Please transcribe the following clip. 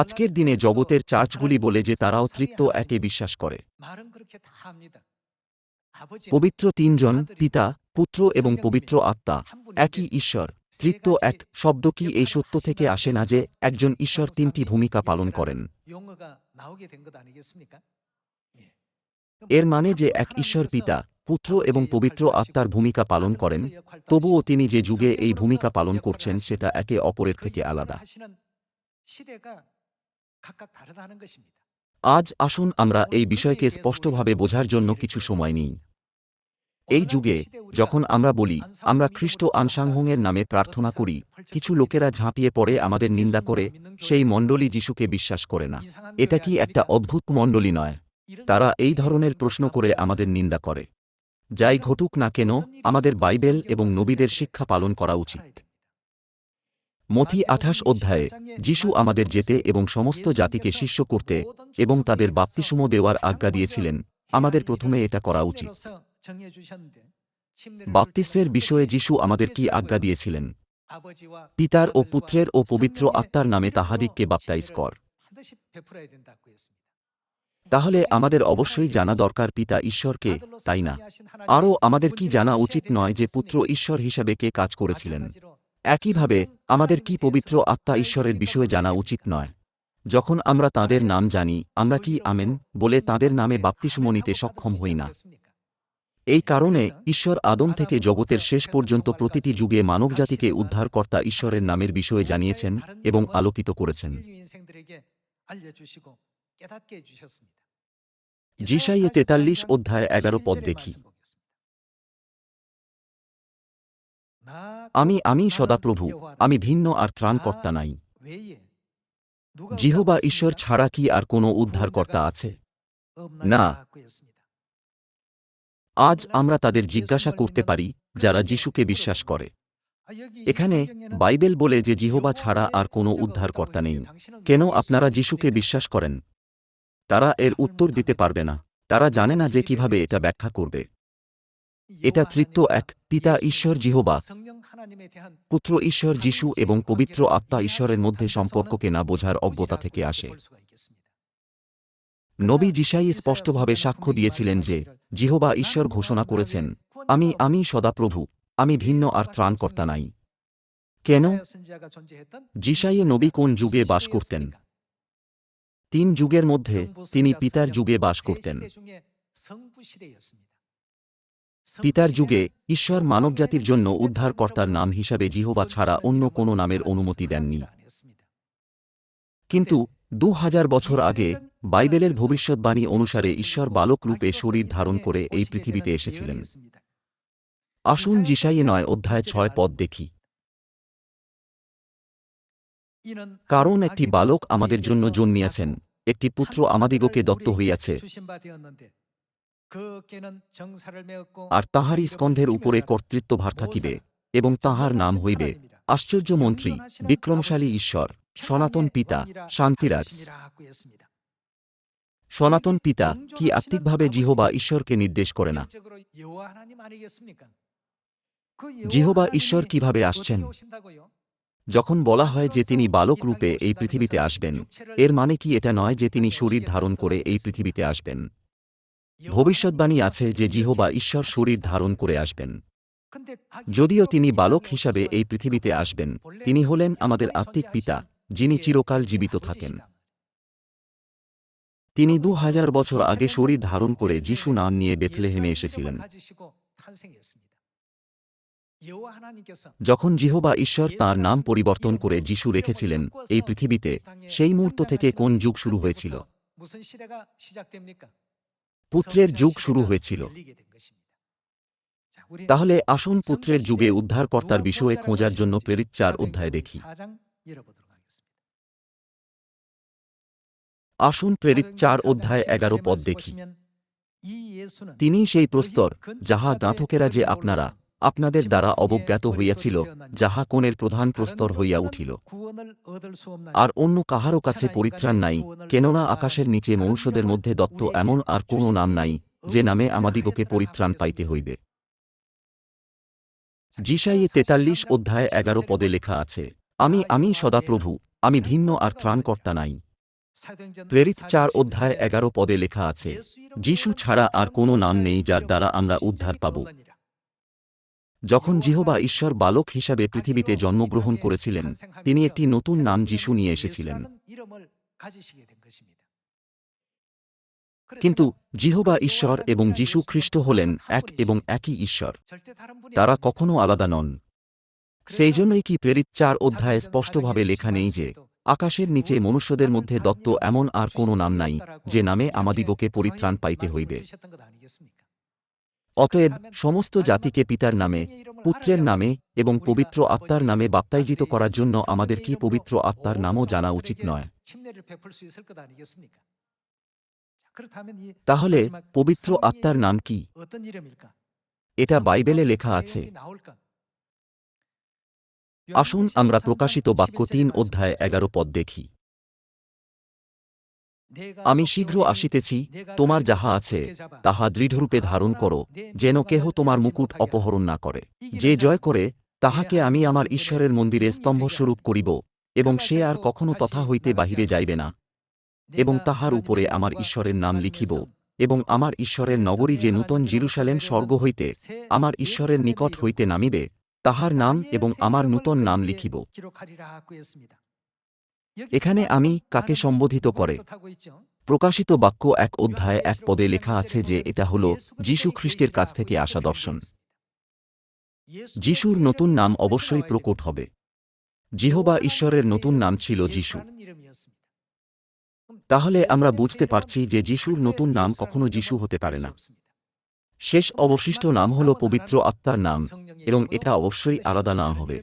আজকের দিনে জগতের চার্চগুলি বলে যে তারাও তৃপ্ত একে বিশ্বাস করে। পবিত্র তিনজন, পিতা, পুত্র এবং পবিত্র আত্মা, একই ঈশ্বর। তৃত্ব এক শব্দ কি এই সত্য থেকে আসে না যে একজন ঈশ্বর তিনটি ভূমিকা পালন করেন? এর মানে যে এক ঈশ্বর পিতা, পুত্র এবং পবিত্র আত্মার ভূমিকা পালন করেন, তবুও তিনি যে যুগে এই ভূমিকা পালন করছেন সেটা একে অপরের থেকে আলাদা। আজ আসুন আমরা এই বিষয়কে স্পষ্টভাবে বোঝার জন্য কিছু সময় নিই। এই যুগে যখন আমরা বলি আমরা খ্রিস্ট আনসাংহংয়ের নামে প্রার্থনা করি কিছু লোকেরা ঝাঁপিয়ে পড়ে আমাদের নিন্দা করে সেই মণ্ডলী যিশুকে বিশ্বাস করে না। এটা কি একটা অদ্ভুত মণ্ডলী নয়? তারা এই ধরনের প্রশ্ন করে আমাদের নিন্দা করে। যাই ঘটুক না কেন আমাদের বাইবেল এবং নবীদের শিক্ষা পালন করা উচিত। মথি আঠাশ অধ্যায়ে, যিশু আমাদের যেতে এবং সমস্ত জাতিকে শিষ্য করতে এবং তাদের বাপ্তিসম দেওয়ার আজ্ঞা দিয়েছিলেন। আমাদের প্রথমে এটা করা উচিত। বাপ্তিস্মের বিষয়ে যিশু আমাদের কি আজ্ঞা দিয়েছিলেন? পিতার ও পুত্রের ও পবিত্র আত্মার নামে তাহাদিককে বাপ্তাইজ কর। তাহলে আমাদের অবশ্যই জানা দরকার পিতা ঈশ্বরকে, তাই না? আরও আমাদের কি জানা উচিত নয় যে পুত্র ঈশ্বর হিসাবে কে কাজ করেছিলেন? একইভাবে, আমাদের কি পবিত্র আত্মা ঈশ্বরের বিষয়ে জানা উচিত নয়। যখন আমরা তাদের নাম জানি, আমরা কি আমেন বলে তাদের নামে বাপ্তিস্ম নিতে সক্ষম হই না। এই কারণে ঈশ্বর আদম থেকে জগতের শেষ পর্যন্ত প্রতিটি যুগে মানবজাতিকে উদ্ধারকর্তা ঈশ্বরের নামের বিষয়ে জানিয়েছেন এবং আলোকিত করেছেন। জিসাইয়ে তেতাল্লিশ অধ্যায় এগারো পদ দেখি। আমি আমি সদাপ্রভু আমি ভিন্ন আর ত্রাণকর্তা নাই। জিহবা ঈশ্বর ছাড়া কি আর কোনো উদ্ধারকর্তা আছে? না। আজ আমরা তাদের জিজ্ঞাসা করতে পারি যারা যিশুকে বিশ্বাস করে। এখানে বাইবেল বলে যে জিহবা ছাড়া আর কোনো উদ্ধারকর্তা নেই। কেন আপনারা যিশুকে বিশ্বাস করেন? তারা এর উত্তর দিতে পারবে না। তারা জানে না যে কীভাবে এটা ব্যাখ্যা করবে। এটা তৃত্ব এক পিতা ঈশ্বর জিহবা। পুত্র ঈশ্বর যিশু এবং পবিত্র আত্মা ঈশ্বরের মধ্যে সম্পর্ককে না বোঝার অজ্ঞতা থেকে আসে। নবী জিসাই স্পষ্টভাবে সাক্ষ্য দিয়েছিলেন যে জিহবা ঈশ্বর ঘোষণা করেছেন আমি আমি সদাপ্রভু আমি ভিন্ন আর ত্রাণকর্তা নাই। কেন? জিসাইয়ে নবী কোন যুগে বাস করতেন? তিন যুগের মধ্যে তিনি পিতার যুগে বাস করতেন। পিতার যুগে ঈশ্বর মানবজাতির জন্য উদ্ধারকর্তার নাম হিসাবে জিহবা ছাড়া অন্য কোনো নামের অনুমতি দেননি। কিন্তু দু হাজার বছর আগে বাইবেলের ভবিষ্যৎবাণী অনুসারে ঈশ্বর বালক রূপে শরীর ধারণ করে এই পৃথিবীতে এসেছিলেন। আসুন জিসাইয়ে নয় অধ্যায় ছয় পদ দেখি। কারণ একটি বালক আমাদের জন্য জন্মিয়াছেন একটি পুত্র আমাদিগকে দত্ত হইয়াছে। আর তাহারই স্কন্ধের উপরে কর্তৃত্বভার থাকিবে এবং তাহার নাম হইবে আশ্চর্যমন্ত্রী বিক্রমশালী ঈশ্বর সনাতন পিতা শান্তিরাজ। সনাতন পিতা কি আত্মিকভাবে জিহবা ঈশ্বরকে নির্দেশ করে না? জিহবা ঈশ্বর কীভাবে আসছেন? যখন বলা হয় যে তিনি বালক রূপে এই পৃথিবীতে আসবেন এর মানে কি এটা নয় যে তিনি শরীর ধারণ করে এই পৃথিবীতে আসবেন? ভবিষ্যৎবাণী আছে যে জিহবা ঈশ্বর শরীর ধারণ করে আসবেন। যদিও তিনি বালক হিসাবে এই পৃথিবীতে আসবেন, তিনি হলেন আমাদের আত্মিক পিতা, যিনি চিরকাল জীবিত থাকেন। তিনি দু হাজার বছর আগে শরীর ধারণ করে যিশু নাম নিয়ে বেথলেহেমে এসেছিলেন। যখন জিহবা ঈশ্বর তার নাম পরিবর্তন করে যিশু রেখেছিলেন এই পৃথিবীতে, সেই মুহূর্ত থেকে কোন যুগ শুরু হয়েছিল? পুত্রের যুগ শুরু হয়েছিল। তাহলে আসুন পুত্রের যুগে উদ্ধারকর্তার বিষয়ে খোঁজার জন্য প্রেরিত চার অধ্যায় দেখি। আসুন প্রেরিত চার অধ্যায় এগারো পদ দেখি। তিনি সেই প্রস্তর যাহা গাঁথকেরা যে আপনারা আপনাদের দ্বারা অবজ্ঞাত হইয়াছিল যাহা কোণের প্রধান প্রস্তর হইয়া উঠিল। আর অন্য কাহারও কাছে পরিত্রাণ নাই কেননা আকাশের নিচে মনুষ্যদের মধ্যে দত্ত এমন আর কোনো নাম নাই যে নামে আমাদিগকে পরিত্রাণ পাইতে হইবে। জিসাইয়ে তেতাল্লিশ অধ্যায় এগারো পদে লেখা আছে আমি আমি সদাপ্রভু আমি ভিন্ন আর ত্রাণকর্তা নাই। প্রেরিত চার অধ্যায় এগারো পদে লেখা আছে যিশু ছাড়া আর কোনো নাম নেই যার দ্বারা আমরা উদ্ধার পাব। যখন জিহবা ঈশ্বর বালক হিসাবে পৃথিবীতে জন্মগ্রহণ করেছিলেন, তিনি একটি নতুন নাম যিশু নিয়ে এসেছিলেন। কিন্তু জিহবা ঈশ্বর এবং যিশু খ্রিস্ট হলেন এক এবং একই ঈশ্বর। তারা কখনো আলাদা নন। সেই জন্যই কি প্রেরিত চার অধ্যায়ে স্পষ্টভাবে লেখা নেই যে, আকাশের নিচে মনুষ্যদের মধ্যে দত্ত এমন আর কোনো নাম নাই, যে নামে আমাদিগকে পরিত্রাণ পাইতে হইবে। অতএব সমস্ত জাতিকে পিতার নামে পুত্রের নামে এবং পবিত্র আত্মার নামে বাপ্তাইজিত করার জন্য আমাদের কি পবিত্র আত্মার নামও জানা উচিত নয়। তাহলে পবিত্র আত্মার নাম কি? এটা বাইবেলে লেখা আছে। আসুন আমরা প্রকাশিত বাক্য তিন অধ্যায় এগারো পদ দেখি। আমি শীঘ্র আসিতেছি, তোমার যাহা আছে, তাহা দৃঢ়রূপে ধারণ করো, যেন কেহ তোমার মুকুট অপহরণ না করে। যে জয় করে, তাহাকে আমি আমার ঈশ্বরের মন্দিরে স্তম্ভস্বরূপ করিব, এবং সে আর কখনো তথা হইতে বাহিরে যাইবে না। এবং তাহার উপরে আমার ঈশ্বরের নাম লিখিব, এবং আমার ঈশ্বরের নগরী যে নূতন জিরুসালেম স্বর্গ হইতে, আমার ঈশ্বরের নিকট হইতে নামিবে, তাহার নাম এবং আমার নূতন নাম লিখিব। এখানে আমি কাকে সম্বোধিত করে? প্রকাশিত বাক্য এক অধ্যায় এক পদে লেখা আছে যে এটা হল যীশু খ্রিস্টের কাছ থেকে আসা দর্শন। যিশুর নতুন নাম অবশ্যই প্রকট হবে। জিহবা ঈশ্বরের নতুন নাম ছিল যিশু। তাহলে আমরা বুঝতে পারছি যে যিশুর নতুন নাম কখনো যিশু হতে পারে না। শেষ অবশিষ্ট নাম হল পবিত্র আত্মার নাম, এবং এটা অবশ্যই আলাদা নাম হবে।